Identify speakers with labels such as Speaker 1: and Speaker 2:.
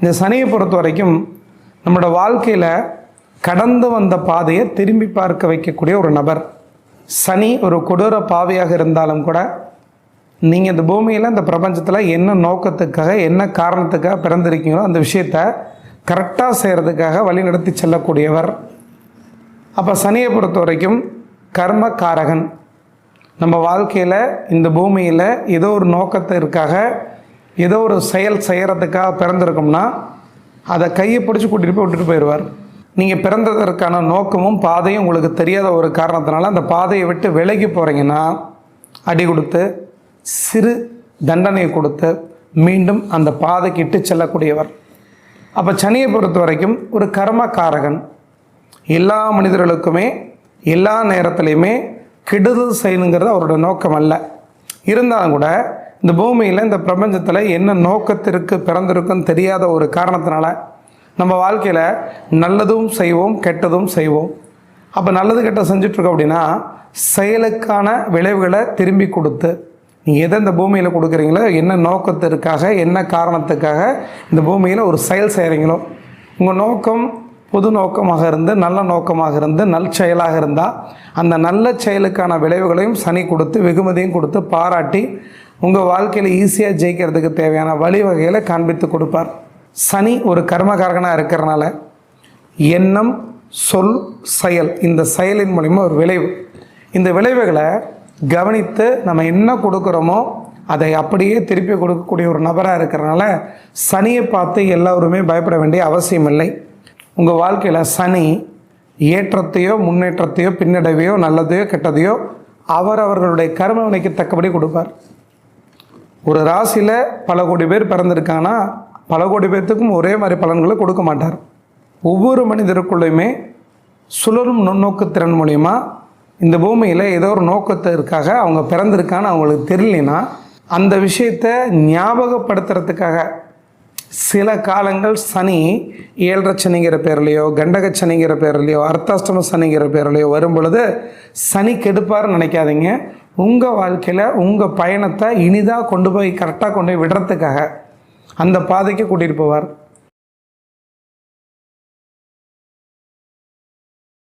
Speaker 1: இந்த சனியை பொறுத்த வரைக்கும் நம்மளோட வாழ்க்கையில் கடந்து வந்த பாதையை திரும்பி பார்க்க வைக்கக்கூடிய ஒரு நபர். சனி ஒரு கொடூர பாவையாக இருந்தாலும் கூட நீங்கள் இந்த பூமியில் இந்த பிரபஞ்சத்தில் என்ன நோக்கத்துக்காக என்ன காரணத்துக்காக பிறந்திருக்கீங்களோ அந்த விஷயத்த கரெக்டாக செய்கிறதுக்காக வழிநடத்தி செல்லக்கூடியவர். அப்போ சனியை பொறுத்த வரைக்கும் கர்மகாரகன் நம்ம வாழ்க்கையில் இந்த பூமியில் ஏதோ ஒரு நோக்கத்திற்காக ஏதோ ஒரு செயல் செய்கிறதுக்காக பிறந்திருக்கோம்னா அதை கையை பிடிச்சி கூட்டிகிட்டு போய் விட்டுட்டு போயிடுவார். நீங்கள் பிறந்ததற்கான நோக்கமும் பாதையும் உங்களுக்கு தெரியாத ஒரு காரணத்தினால அந்த பாதையை விட்டு விலகி போகிறீங்கன்னா அடி கொடுத்து சிறு தண்டனையை கொடுத்து மீண்டும் அந்த பாதைக்கு இட்டு செல்லக்கூடியவர். அப்போ சனியை பொறுத்த வரைக்கும் ஒரு கர்மகாரகன் எல்லா மனிதர்களுக்குமே எல்லா நேரத்துலையுமே கெடுதல் செய்யணுங்கிறது அவரோட நோக்கம் அல்ல இருந்தாலும் கூட இந்த பூமியில் இந்த பிரபஞ்சத்தில் என்ன நோக்கத்திற்கு பிறந்திருக்குன்னு தெரியாத ஒரு காரணத்தினால நம்ம வாழ்க்கையில் நல்லதும் செய்வோம் கெட்டதும் செய்வோம். அப்போ நல்லது கெட்ட செஞ்சிட்ருக்கோம் அப்படின்னா செயலுக்கான விளைவுகளை திரும்பி கொடுத்து நீங்கள் எதை இந்த பூமியில் கொடுக்குறீங்களோ என்ன நோக்கத்திற்காக என்ன காரணத்துக்காக இந்த பூமியில் ஒரு செயல் செய்கிறீங்களோ உங்கள் நோக்கம் பொது நோக்கமாக இருந்து நல்ல நோக்கமாக இருந்து நல் செயலாக இருந்தால் அந்த நல்ல செயலுக்கான விளைவுகளையும் சனி கொடுத்து வெகுமதியும் கொடுத்து பாராட்டி உங்கள் வாழ்க்கையில் ஈஸியாக ஜெயிக்கிறதுக்கு தேவையான வழிவகைகளை காண்பித்து கொடுப்பார். சனி ஒரு கர்மகாரகனாக இருக்கிறனால எண்ணம் சொல் செயல் இந்த செயலின் மூலிமா ஒரு விளைவு. இந்த விளைவுகளை கவனித்து நம்ம என்ன கொடுக்குறோமோ அதை அப்படியே திருப்பி கொடுக்கக்கூடிய ஒரு நபராக இருக்கிறனால சனியை பார்த்து எல்லோருமே பயப்பட வேண்டிய அவசியம் இல்லை. உங்கள் வாழ்க்கையில் சனி ஏற்றத்தையோ முன்னேற்றத்தையோ பின்னடைவையோ நல்லதையோ கெட்டதையோ அவரவர்களுடைய கர்ம வினைக்கு தக்கபடி கொடுப்பார். ஒரு ராசியில் பல கோடி பேர் பிறந்திருக்காங்கன்னா பல கோடி பேர்த்துக்கும் ஒரே மாதிரி பலன்களை கொடுக்க மாட்டார். ஒவ்வொரு மனிதருக்குள்ளேயுமே சுழலும் நுண்ணோக்கு திறன் மூலிமா இந்த பூமியில் ஏதோ ஒரு நோக்கத்திற்காக அவங்க பிறந்திருக்கான்னு அவங்களுக்கு தெரியலனா அந்த விஷயத்தை ஞாபகப்படுத்துறதுக்காக சில காலங்கள் சனி ஏழரை சனிங்கிற பேர்லையோ கண்டக சனிங்கிற பேர்லையோ அர்த்தாஷ்டம சனிங்கிற பேர்லையோ வரும் பொழுது சனி கெடுப்பார்னு நினைக்காதீங்க. உங்கள் வாழ்க்கையில் உங்கள் பயணத்தை இனிதாக கொண்டு போய் கரெக்டாக கொண்டு போய் விடுறதுக்காக அந்த பாதைக்கு கூட்டிகிட்டு போவார்.